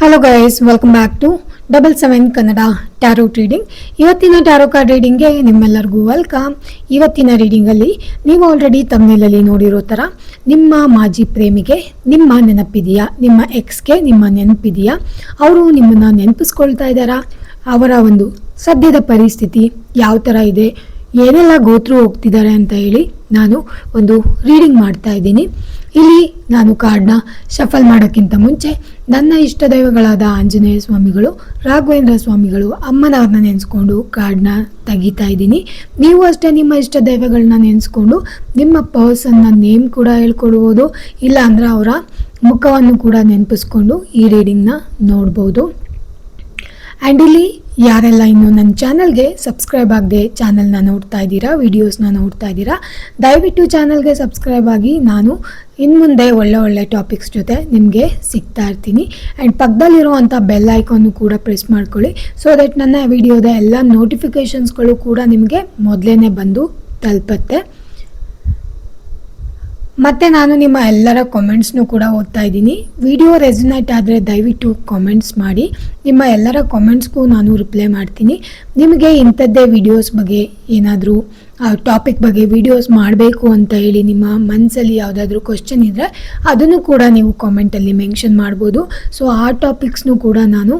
Hello guys welcome back to double seven Kannada tarot reading ಇವತ್ತಿನ tarot card ರೀಡಿಂಗ್ಗೆ ನಿಮ್ಮೆಲ್ಲರಿಗೂ welcome ಇವತ್ತಿನ ರೀಡಿಂಗಲ್ಲಿ ನೀವು ಆಲ್ರೆಡಿ ತಮ್ಮಲ್ಲಿ ನೋಡಿರೋ ಥರ ನಿಮ್ಮ ಮಾಜಿ ಪ್ರೇಮಿಗೆ ನಿಮ್ಮ ನೆನಪಿದೆಯಾ? ನಿಮ್ಮ ಎಕ್ಸ್ಗೆ ನಿಮ್ಮ ನೆನಪಿದೆಯಾ? ಅವರು ನಿಮ್ಮನ್ನು ನೆನಪಿಸ್ಕೊಳ್ತಾ ಇದ್ದಾರಾ? ಅವರ ಒಂದು ಸದ್ಯದ ಪರಿಸ್ಥಿತಿ ಯಾವ ಥರ ಇದೆ? ಏನೆಲ್ಲ ಗೋತ್ರು ಹೋಗ್ತಿದ್ದಾರೆ ಅಂತ ಹೇಳಿ ನಾನು ಒಂದು ರೀಡಿಂಗ್ ಮಾಡ್ತಾ ಇದ್ದೀನಿ. ಇಲ್ಲಿ ನಾನು ಕಾರ್ಡ್ನ ಶಫಲ್ ಮಾಡೋಕ್ಕಿಂತ ಮುಂಚೆ ನನ್ನ ಇಷ್ಟ ದೈವಗಳಾದ ಆಂಜನೇಯ ಸ್ವಾಮಿಗಳು, ರಾಘವೇಂದ್ರ ಸ್ವಾಮಿಗಳು, ಅಮ್ಮನವ್ರನ್ನ ನೆನೆಸ್ಕೊಂಡು ಕಾರ್ಡ್ನ ತೆಗಿತಾ ಇದ್ದೀನಿ. ನೀವು ಅಷ್ಟೇ ನಿಮ್ಮ ಇಷ್ಟ ದೈವಗಳನ್ನ ನೆನೆಸ್ಕೊಂಡು ನಿಮ್ಮ ಪರ್ಸನ್ನ ನೇಮ್ ಕೂಡ ಹೇಳ್ಕೊಡ್ಬೋದು ಇಲ್ಲ ಅವರ ಮುಖವನ್ನು ಕೂಡ ನೆನಪಿಸ್ಕೊಂಡು ಈ ರೀಡಿಂಗ್ನ ನೋಡ್ಬೋದು. ಆ್ಯಂಡ್ ಇಲ್ಲಿ ಯಾರೆಲ್ಲ ಇನ್ನು ನನ್ನ ಚಾನಲ್ಗೆ ಸಬ್ಸ್ಕ್ರೈಬ್ ಆಗದೆ ಚಾನಲ್ನ ನೋಡ್ತಾ ಇದ್ದೀರಾ ವಿಡಿಯೋಸ್ನ ನೋಡ್ತಾ ಇದ್ದೀರಾ, ದಯವಿಟ್ಟು ಚಾನಲ್ಗೆ ಸಬ್ಸ್ಕ್ರೈಬ್ ಆಗಿ ನಾನು ಇನ್ನು ಮುಂದೆ ಒಳ್ಳೆ ಒಳ್ಳೆ ಟಾಪಿಕ್ಸ್ ಜೊತೆ ನಿಮಗೆ ಸಿಗ್ತಾ ಇರ್ತೀನಿ. ಆ್ಯಂಡ್ ಪಕ್ಕದಲ್ಲಿರುವಂಥ ಬೆಲ್ ಐಕಾನು ಕೂಡ ಪ್ರೆಸ್ ಮಾಡ್ಕೊಳ್ಳಿ ಸೊ ದಟ್ ನನ್ನ ವಿಡಿಯೋದ ಎಲ್ಲ ನೋಟಿಫಿಕೇಷನ್ಸ್ಗಳು ಕೂಡ ನಿಮಗೆ ಮೊದಲೇ ಬಂದು ತಲುಪತ್ತೆ. ಮತ್ತೆ ನಾನು ನಿಮ್ಮ ಎಲ್ಲರ ಕಾಮೆಂಟ್ಸ್ನು ಕೂಡ ಓದ್ತಾ ಇದ್ದೀನಿ. ವಿಡಿಯೋ ರೆಸಿನೇಟ್ ಆದರೆ ದಯವಿಟ್ಟು ಕಾಮೆಂಟ್ಸ್ ಮಾಡಿ. ನಿಮ್ಮ ಎಲ್ಲರ ಕಾಮೆಂಟ್ಸ್ಗೂ ನಾನು ರಿಪ್ಲೈ ಮಾಡ್ತೀನಿ. ನಿಮಗೆ ಇಂಥದ್ದೇ ವಿಡಿಯೋಸ್ ಬಗ್ಗೆ ಏನಾದರೂ ಟಾಪಿಕ್ ಬಗ್ಗೆ ವಿಡಿಯೋಸ್ ಮಾಡಬೇಕು ಅಂತ ಹೇಳಿ ನಿಮ್ಮ ಮನಸ್ಸಲ್ಲಿ ಯಾವುದಾದ್ರೂ ಕ್ವಶನ್ ಇದ್ದರೆ ಅದನ್ನು ಕೂಡ ನೀವು ಕಾಮೆಂಟಲ್ಲಿ ಮೆನ್ಷನ್ ಮಾಡ್ಬೋದು. ಸೊ ಆ ಟಾಪಿಕ್ಸ್ನು ಕೂಡ ನಾನು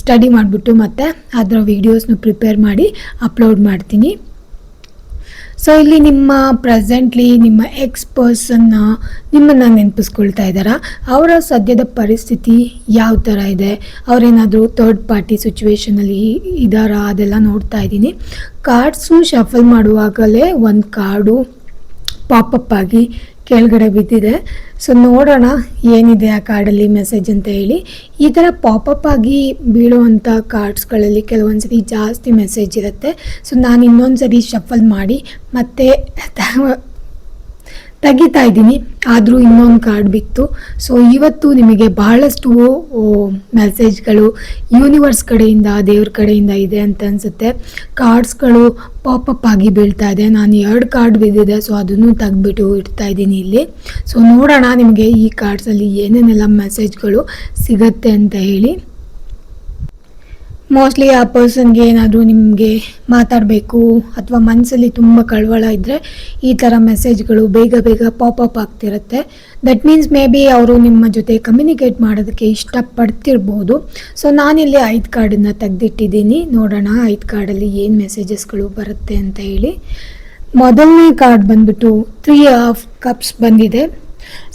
ಸ್ಟಡಿ ಮಾಡಿಬಿಟ್ಟು ಮತ್ತು ಅದರ ವೀಡಿಯೋಸ್ನು ಪ್ರಿಪೇರ್ ಮಾಡಿ ಅಪ್ಲೋಡ್ ಮಾಡ್ತೀನಿ. ಸೊ ಇಲ್ಲಿ ನಿಮ್ಮ ಪ್ರೆಸೆಂಟ್ಲಿ ನಿಮ್ಮ ಎಕ್ಸ್ ಪರ್ಸನ್ನ ನಿಮ್ಮನ್ನು ನೆನಪಿಸ್ಕೊಳ್ತಾ ಇದ್ದಾರಾ? ಅವರ ಸದ್ಯದ ಪರಿಸ್ಥಿತಿ ಯಾವ ಥರ ಇದೆ? ಅವರೇನಾದರೂ ಥರ್ಡ್ ಪಾರ್ಟಿ ಸಿಚುವೇಶನಲ್ಲಿ ಇದ್ದಾರಾ ಅದೆಲ್ಲ ನೋಡ್ತಾ ಇದ್ದೀನಿ. ಕಾರ್ಡ್ಸು ಶಫಲ್ ಮಾಡುವಾಗಲೇ ಒಂದು ಕಾರ್ಡು ಪಾಪಪ್ ಆಗಿ ಕೆಳಗಡೆ ಬಿದ್ದಿದೆ. ಸೊ ನೋಡೋಣ ಏನಿದೆ ಆ ಕಾರ್ಡಲ್ಲಿ ಮೆಸೇಜ್ ಅಂತ ಹೇಳಿ. ಈ ಥರ ಪಾಪಪ್ ಆಗಿ ಬೀಳುವಂಥ ಕಾರ್ಡ್ಸ್ಗಳಲ್ಲಿ ಕೆಲವೊಂದು ಸರಿ ಜಾಸ್ತಿ ಮೆಸೇಜ್ ಇರುತ್ತೆ. ಸೊ ನಾನು ಇನ್ನೊಂದು ಸರಿ ಶಫಲ್ ಮಾಡಿ ಮತ್ತೆ ತೆಗಿತಾ ಇದ್ದೀನಿ. ಆದರೂ ಇನ್ನೊಂದು ಕಾರ್ಡ್ ಬಿತ್ತು. ಸೊ ಇವತ್ತು ನಿಮಗೆ ಬಹಳಷ್ಟು ಮೆಸೇಜ್ಗಳು ಯೂನಿವರ್ಸ್ ಕಡೆಯಿಂದ, ದೇವ್ರ ಕಡೆಯಿಂದ ಇದೆ ಅಂತ ಅನಿಸುತ್ತೆ. ಕಾರ್ಡ್ಸ್ಗಳು ಪಾಪಪ್ ಆಗಿ ಬೀಳ್ತಾ ಇದೆ. ನಾನು ಎರಡು ಕಾರ್ಡ್ ಬಿದ್ದಿದೆ ಸೊ ಅದನ್ನು ತೆಗ್ದುಬಿಟ್ಟು ಇಡ್ತಾ ಇದ್ದೀನಿ ಇಲ್ಲಿ. ಸೊ ನೋಡೋಣ ನಿಮಗೆ ಈ ಕಾರ್ಡ್ಸಲ್ಲಿ ಏನೇನೆಲ್ಲ ಮೆಸೇಜ್ಗಳು ಸಿಗತ್ತೆ ಅಂತ ಹೇಳಿ. ಮೋಸ್ಟ್ಲಿ ಆ ಪರ್ಸನ್ಗೆ ಏನಾದರೂ ನಿಮಗೆ ಮಾತಾಡಬೇಕು ಅಥವಾ ಮನಸ್ಸಲ್ಲಿ ತುಂಬ ಕಳವಳ ಇದ್ದರೆ ಈ ಥರ ಮೆಸೇಜ್ಗಳು ಬೇಗ ಬೇಗ ಪಾಪಪ್ ಆಗ್ತಿರುತ್ತೆ. ದಟ್ ಮೀನ್ಸ್ ಮೇ ಬಿ ಅವರು ನಿಮ್ಮ ಜೊತೆ ಕಮ್ಯುನಿಕೇಟ್ ಮಾಡೋದಕ್ಕೆ ಇಷ್ಟಪಡ್ತಿರ್ಬೋದು. ಸೊ ನಾನಿಲ್ಲಿ ಐದು ಕಾರ್ಡನ್ನು ತೆಗೆದಿಟ್ಟಿದ್ದೀನಿ. ನೋಡೋಣ ಐದು ಕಾರ್ಡಲ್ಲಿ ಏನು ಮೆಸೇಜಸ್ಗಳು ಬರುತ್ತೆ ಅಂತ ಹೇಳಿ. ಮೊದಲನೇ ಕಾರ್ಡ್ ಬಂದ್ಬಿಟ್ಟು ತ್ರೀ ಆಫ್ ಕಪ್ಸ್ ಬಂದಿದೆ.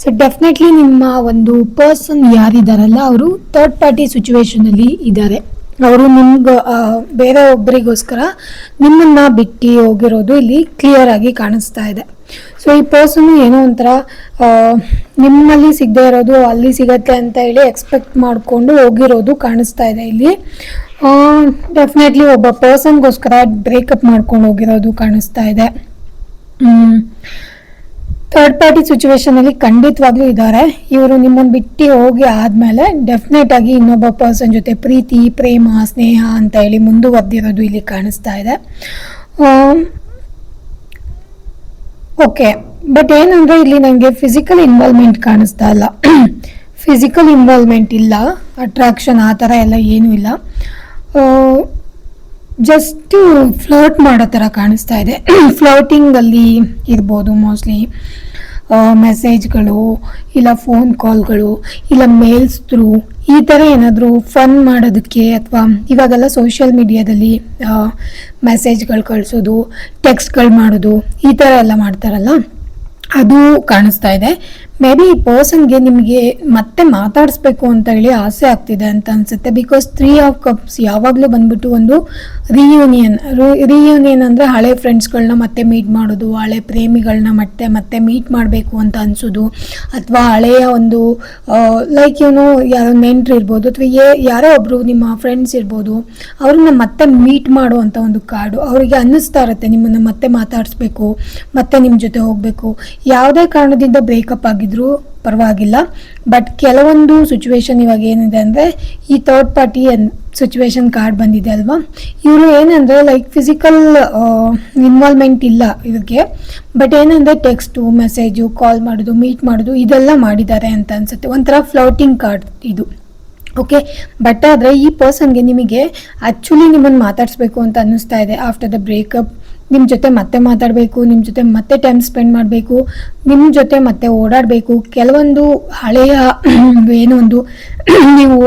ಸೊ ಡೆಫಿನೆಟ್ಲಿ ನಿಮ್ಮ ಒಂದು ಪರ್ಸನ್ ಯಾರಿದ್ದಾರಲ್ಲ ಅವರು ಥರ್ಡ್ ಪಾರ್ಟಿ ಸಿಚುವೇಶನಲ್ಲಿ ಇದ್ದಾರೆ ಅವರು ನಿಮ್ಗೆ ಬೇರೆ ಒಬ್ಬರಿಗೋಸ್ಕರ ನಿಮ್ಮನ್ನ ಬಿಟ್ಟು ಹೋಗಿರೋದು ಇಲ್ಲಿ ಕ್ಲಿಯರ್ ಆಗಿ ಕಾಣಿಸ್ತಾ ಇದೆ. ಸೊ ಈ ಪರ್ಸನ್ ಏನೋ ಒಂಥರ ನಿಮ್ಮಲ್ಲಿ ಸಿಗದೆ ಇರೋದು, ಅಲ್ಲಿ ಸಿಗತ್ತೆ ಅಂತ ಹೇಳಿ ಎಕ್ಸ್ಪೆಕ್ಟ್ ಮಾಡಿಕೊಂಡು ಹೋಗಿರೋದು ಕಾಣಿಸ್ತಾ ಇದೆ ಇಲ್ಲಿ. ಡೆಫಿನೆಟ್ಲಿ ಒಬ್ಬ ಪರ್ಸನ್ಗೋಸ್ಕರ ಬ್ರೇಕಪ್ ಮಾಡ್ಕೊಂಡು ಹೋಗಿರೋದು ಕಾಣಿಸ್ತಾ ಇದೆ. ಥರ್ಡ್ ಪಾರ್ಟಿ ಸಿಚುವೇಶನಲ್ಲಿ ಖಂಡಿತವಾಗ್ಲೂ ಇದ್ದಾರೆ. ಇವರು ನಿಮ್ಮನ್ನು ಬಿಟ್ಟು ಹೋಗಿ ಆದಮೇಲೆ ಡೆಫಿನೆಟ್ ಆಗಿ ಇನ್ನೊಬ್ಬ ಪರ್ಸನ್ ಜೊತೆ ಪ್ರೀತಿ, ಪ್ರೇಮ, ಸ್ನೇಹ ಅಂತ ಹೇಳಿ ಮುಂದುವರೆದಿರೋದು ಇಲ್ಲಿ ಕಾಣಿಸ್ತಾ ಇದೆ. ಓಕೆ ಬಟ್ ಏನಂದ್ರೆ ಇಲ್ಲಿ ನನಗೆ ಫಿಸಿಕಲ್ ಇನ್ವಾಲ್ವ್ಮೆಂಟ್ ಕಾಣಿಸ್ತಾ ಇಲ್ಲ. ಫಿಸಿಕಲ್ ಇನ್ವಾಲ್ವ್ಮೆಂಟ್ ಇಲ್ಲ. ಅಟ್ರಾಕ್ಷನ್ ಆ ಥರ ಎಲ್ಲ ಏನೂ ಇಲ್ಲ. ಜಸ್ಟ್ ಫ್ಲರ್ಟ್ ಮಾಡೋ ಥರ ಕಾಣಿಸ್ತಾ ಇದೆ. ಫ್ಲರ್ಟಿಂಗಲ್ಲಿ ಇರ್ಬೋದು ಮೋಸ್ಟ್ಲಿ ಮೆಸೇಜ್ಗಳು ಇಲ್ಲ ಫೋನ್ ಕಾಲ್ಗಳು ಇಲ್ಲ ಮೇಲ್ಸ್ ಥ್ರೂ ಈ ಥರ ಏನಾದರೂ ಫನ್ ಮಾಡೋದಕ್ಕೆ ಅಥವಾ ಇವಾಗೆಲ್ಲ ಸೋಷಿಯಲ್ ಮೀಡಿಯಾದಲ್ಲಿ ಮೆಸೇಜ್ಗಳು ಕಳಿಸೋದು ಟೆಕ್ಸ್ಟ್ಗಳು ಮಾಡೋದು, ಈ ಥರ ಎಲ್ಲ ಮಾಡ್ತಾರಲ್ಲ? ಅದು ಕಾಣಿಸ್ತಾ ಇದೆ. ಮೇ ಬಿ ಈ ಪರ್ಸನ್ಗೆ ನಿಮಗೆ ಮತ್ತೆ ಮಾತಾಡಿಸ್ಬೇಕು ಅಂತ ಹೇಳಿ ಆಸೆ ಆಗ್ತಿದೆ ಅಂತ ಅನಿಸುತ್ತೆ. ಬಿಕಾಸ್ ತ್ರೀ ಆಫ್ ಕಪ್ಸ್ ಯಾವಾಗಲೂ ಬಂದ್ಬಿಟ್ಟು ಒಂದು ರಿಯೂನಿಯನ್ ರಿಯೂನಿಯನ್ ಅಂದರೆ ಹಳೆ ಫ್ರೆಂಡ್ಸ್ಗಳನ್ನ ಮತ್ತೆ ಮೀಟ್ ಮಾಡೋದು, ಹಳೆ ಪ್ರೇಮಿಗಳನ್ನ ಮತ್ತೆ ಮತ್ತೆ ಮೀಟ್ ಮಾಡಬೇಕು ಅಂತ ಅನಿಸೋದು, ಅಥವಾ ಹಳೆಯ ಒಂದು ಲೈಕ್ ಏನು ಯಾರೋ ನೆಂಟ್ರು ಇರ್ಬೋದು, ಅಥವಾ ಏ ಯಾರೋ ಒಬ್ಬರು ನಿಮ್ಮ ಫ್ರೆಂಡ್ಸ್ ಇರ್ಬೋದು, ಅವ್ರನ್ನ ಮತ್ತೆ ಮೀಟ್ ಮಾಡುವಂಥ ಒಂದು ಕಾರ್ಡು ಅವರಿಗೆ ಅನ್ನಿಸ್ತಾ ಇರುತ್ತೆ, ನಿಮ್ಮನ್ನು ಮತ್ತೆ ಮಾತಾಡಿಸ್ಬೇಕು, ಮತ್ತೆ ನಿಮ್ಮ ಜೊತೆ ಹೋಗಬೇಕು. ಯಾವುದೇ ಕಾರಣದಿಂದ ಬ್ರೇಕಪ್ ಆಗಿದ್ರು ಪರವಾಗಿಲ್ಲ. ಬಟ್ ಕೆಲವೊಂದು ಸಿಚುವೇಶನ್ ಇವಾಗ ಏನಿದೆ ಅಂದರೆ, ಈ ಥರ್ಡ್ ಪಾರ್ಟಿ ಸಿಚುವೇಶನ್ ಕಾರ್ಡ್ ಬಂದಿದೆ ಅಲ್ವಾ? ಇವರು ಏನಂದರೆ ಲೈಕ್ ಫಿಸಿಕಲ್ ಇನ್ವಾಲ್ವ್ಮೆಂಟ್ ಇಲ್ಲ ಇದಕ್ಕೆ ಬಟ್ ಏನಂದರೆ ಟೆಕ್ಸ್ಟು ಮೆಸೇಜು ಕಾಲ್ ಮಾಡೋದು ಮೀಟ್ ಮಾಡೋದು, ಇದೆಲ್ಲ ಮಾಡಿದ್ದಾರೆ ಅಂತ ಅನ್ಸುತ್ತೆ. ಒಂಥರ ಫ್ಲೋಟಿಂಗ್ ಕಾರ್ಡ್ ಇದು. ಓಕೆ ಬಟ್ ಆದರೆ ಈ ಪರ್ಸನ್ಗೆ ನಿಮಗೆ ಆ್ಯಕ್ಚುಲಿ ನಿಮ್ಮನ್ನು ಮಾತಾಡಿಸ್ಬೇಕು ಅಂತ ಅನ್ನಿಸ್ತಾ ಇದೆ ಆಫ್ಟರ್ ದ ಬ್ರೇಕಪ್ ನಿಮ್ಮ ಜೊತೆ ಮತ್ತೆ ಮಾತಾಡಬೇಕು ನಿಮ್ಮ ಜೊತೆ ಮತ್ತೆ ಟೈಮ್ ಸ್ಪೆಂಡ್ ಮಾಡಬೇಕು ನಿಮ್ಮ ಜೊತೆ ಮತ್ತೆ ಓಡಾಡಬೇಕು. ಕೆಲವೊಂದು ಹಳೆಯ ಏನೋ ಒಂದು ನೀವು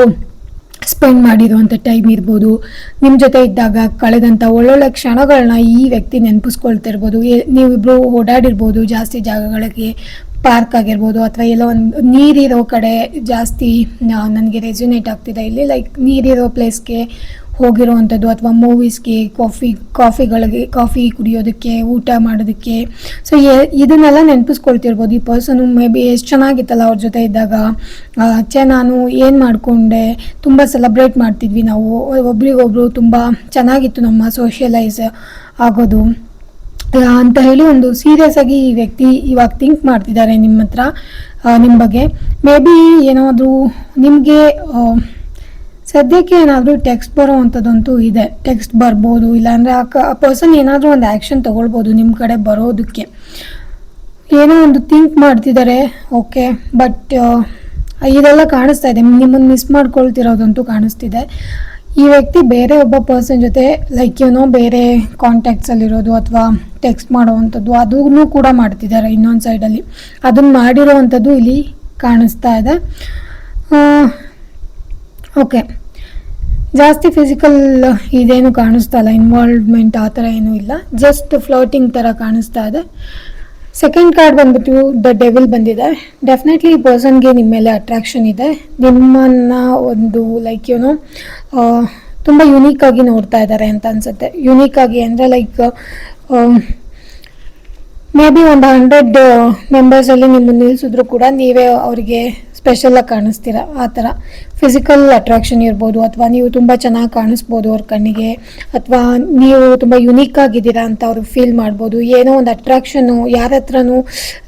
ಸ್ಪೆಂಡ್ ಮಾಡಿರುವಂಥ ಟೈಮ್ ಇರ್ಬೋದು. ನಿಮ್ಮ ಜೊತೆ ಇದ್ದಾಗ ಕಳೆದಂಥ ಒಳ್ಳೊಳ್ಳೆ ಕ್ಷಣಗಳನ್ನ ಈ ವ್ಯಕ್ತಿ ನೆನಪಿಸ್ಕೊಳ್ತಿರ್ಬೋದು ನೀವಿಬ್ರು ಓಡಾಡಿರ್ಬೋದು, ಜಾಸ್ತಿ ಜಾಗಗಳಿಗೆ ಪಾರ್ಕ್ ಆಗಿರ್ಬೋದು, ಅಥವಾ ಎಲ್ಲೋ ಒಂದು ನೀರಿರೋ ಕಡೆ ಜಾಸ್ತಿ ನನಗೆ ರೆಸ್ಯುನೇಟ್ ಆಗ್ತಿದೆ. ಇಲ್ಲಿ ಲೈಕ್ ನೀರಿರೋ ಪ್ಲೇಸ್ಗೆ ಹೋಗಿರೋವಂಥದ್ದು ಅಥವಾ ಮೂವೀಸ್ಗೆ ಕಾಫಿ ಕಾಫಿಗಳಿಗೆ ಕಾಫಿ ಕುಡಿಯೋದಕ್ಕೆ, ಊಟ ಮಾಡೋದಕ್ಕೆ. ಸೊ ಇದನ್ನೆಲ್ಲ ನೆನಪಿಸ್ಕೊಳ್ತಿರ್ಬೋದು. ಈ ಪರ್ಸನು ಮೇ ಬಿ ಎಷ್ಟು ಚೆನ್ನಾಗಿತ್ತಲ್ಲ ಅವ್ರ ಜೊತೆ ಇದ್ದಾಗ. ಚೆ ನಾನು ಏನು ಮಾಡಿಕೊಂಡೆ? ತುಂಬ ಸೆಲೆಬ್ರೇಟ್ ಮಾಡ್ತಿದ್ವಿ ನಾವು. ಒಬ್ರಿಗೊಬ್ರು ತುಂಬ ಚೆನ್ನಾಗಿತ್ತು ನಮ್ಮ ಸೋಷಿಯಲೈಸ್ ಆಗೋದು. ಅಂತ ಹೇಳಿ ಒಂದು ಸೀರಿಯಸ್ ಆಗಿ ಈ ವ್ಯಕ್ತಿ ಇವಾಗ ಥಿಂಕ್ ಮಾಡ್ತಿದ್ದಾರೆ ನಿಮ್ಮ ಹತ್ರ ನಿಮ್ಮ ಬಗ್ಗೆ. ಮೇ ಬಿ ಏನಾದರೂ ನಿಮಗೆ ಸದ್ಯಕ್ಕೆ ಏನಾದರೂ ಟೆಕ್ಸ್ಟ್ ಬರೋವಂಥದ್ದಂತೂ ಇದೆ. ಟೆಕ್ಸ್ಟ್ ಬರ್ಬೋದು, ಇಲ್ಲಾಂದರೆ ಆ ಕ, ಆ ಪರ್ಸನ್ ಏನಾದರೂ ಒಂದು ಆ್ಯಕ್ಷನ್ ತೊಗೊಳ್ಬೋದು ನಿಮ್ಮ ಕಡೆ ಬರೋದಕ್ಕೆ. ಏನೋ ಒಂದು ಥಿಂಕ್ ಮಾಡ್ತಿದ್ದಾರೆ ಓಕೆ ಬಟ್ ಇದೆಲ್ಲ ಕಾಣಿಸ್ತಾ ಇದೆ. ನಿಮ್ಮನ್ನು ಮಿಸ್ ಮಾಡ್ಕೊಳ್ತಿರೋದಂತೂ ಕಾಣಿಸ್ತಿದೆ. ಈ ವ್ಯಕ್ತಿ ಬೇರೆ ಒಬ್ಬ ಪರ್ಸನ್ ಜೊತೆ ಲೈಕ್ ಏನೋ ಬೇರೆ ಕಾಂಟ್ಯಾಕ್ಟ್ಸಲ್ಲಿರೋದು ಅಥವಾ ಟೆಕ್ಸ್ಟ್ ಮಾಡೋವಂಥದ್ದು, ಅದನ್ನು ಕೂಡ ಮಾಡ್ತಿದ್ದಾರೆ ಇನ್ನೊಂದು ಸೈಡಲ್ಲಿ ಅದನ್ನು ಮಾಡಿರೋವಂಥದ್ದು ಇಲ್ಲಿ ಕಾಣಿಸ್ತಾ ಇದೆ. ಓಕೆ ಜಾಸ್ತಿ ಫಿಸಿಕಲ್ ಇದೇನು ಕಾಣಿಸ್ತಾ ಇಲ್ಲ ಇನ್ವಾಲ್ವ್ಮೆಂಟ್ ಆ ಥರ ಏನೂ ಇಲ್ಲ. ಜಸ್ಟ್ ಫ್ಲೋಟಿಂಗ್ ಥರ ಕಾಣಿಸ್ತಾ ಇದೆ. ಸೆಕೆಂಡ್ ಕಾರ್ಡ್ ಬಂದ್ಬಿಟ್ಟು ದ ಡೆವಿಲ್ ಬಂದಿದೆ. ಡೆಫಿನೆಟ್ಲಿ ಈ ಪರ್ಸನ್ಗೆ ನಿಮ್ಮ ಮೇಲೆ ಅಟ್ರಾಕ್ಷನ್ ಇದೆ. ನಿಮ್ಮನ್ನು ಒಂದು ಲೈಕ್ ಏನೋ ತುಂಬ ಯುನೀಕ್ ಆಗಿ ನೋಡ್ತಾ ಇದ್ದಾರೆ ಅಂತ ಅನ್ಸುತ್ತೆ. ಯುನೀಕ್ ಆಗಿ ಅಂದರೆ ಲೈಕ್ ಮೇ ಬಿ ಒಂದು ಹಂಡ್ರೆಡ್ ಮೆಂಬರ್ಸಲ್ಲಿ ನಿಮ್ಮನ್ನು ನಿಲ್ಲಿಸಿದ್ರು ಕೂಡ ನೀವೇ ಅವರಿಗೆ ಸ್ಪೆಷಲಾಗಿ ಕಾಣಿಸ್ತೀರ? ಆ ಥರ ಫಿಸಿಕಲ್ ಅಟ್ರಾಕ್ಷನ್ ಇರ್ಬೋದು, ಅಥವಾ ನೀವು ತುಂಬ ಚೆನ್ನಾಗಿ ಕಾಣಿಸ್ಬೋದು ಅವ್ರ ಕಣ್ಣಿಗೆ, ಅಥವಾ ನೀವು ತುಂಬ ಯುನೀಕ್ ಆಗಿದ್ದೀರಾ ಅಂತ ಅವ್ರು ಫೀಲ್ ಮಾಡ್ಬೋದು. ಏನೋ ಒಂದು ಅಟ್ರಾಕ್ಷನು ಯಾರ ಹತ್ರನೂ